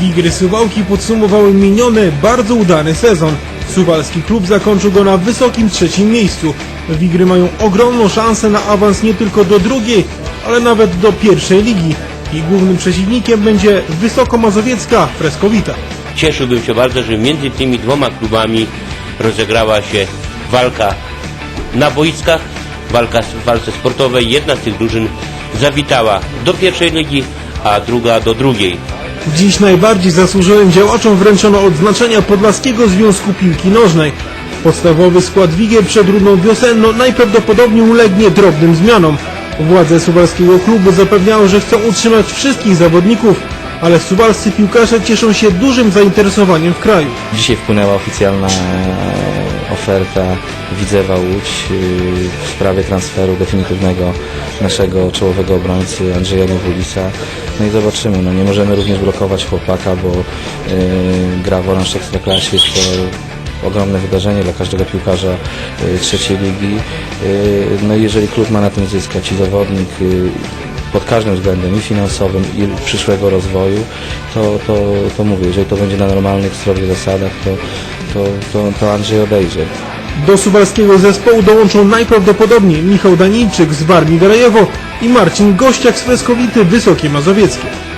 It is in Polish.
Wigry Suwałki podsumowały miniony, bardzo udany sezon. Suwalski klub zakończył go na wysokim trzecim miejscu. Wigry mają ogromną szansę na awans nie tylko do drugiej, ale nawet do pierwszej ligi. I głównym przeciwnikiem będzie Wysokomazowiecka Freskowita. Cieszyłbym się bardzo, że między tymi dwoma klubami rozegrała się walka na boiskach, walka w walce sportowej. Jedna z tych drużyn zawitała do pierwszej ligi, a druga do drugiej. Dziś najbardziej zasłużonym działaczom wręczono odznaczenia Podlaskiego Związku Piłki Nożnej. Podstawowy skład Wigier przed rundą wiosenną najprawdopodobniej ulegnie drobnym zmianom. Władze suwalskiego klubu zapewniały, że chcą utrzymać wszystkich zawodników, ale suwalscy piłkarze cieszą się dużym zainteresowaniem w kraju. Dzisiaj wpłynęła oficjalna e, oferta Widzewa Łódź e, w sprawie transferu definitywnego naszego czołowego obrońcy Andrzeja Niewulisa. No i zobaczymy, no nie możemy również blokować chłopaka, bo e, gra w Oranż Ekstraklasie jest to ogromne wydarzenie dla każdego piłkarza e, trzeciej ligi. No i jeżeli klub ma na tym zyskać i zawodnik pod każdym względem i finansowym i przyszłego rozwoju, to, to, to mówię, jeżeli to będzie na normalnych, zdrowych zasadach, to, to, to, to Andrzej odejdzie. Do suwalskiego zespołu dołączą najprawdopodobniej Michał Danilczyk z Warmii Garajewo i Marcin Gościak z Freskowity Wysokie Mazowieckie.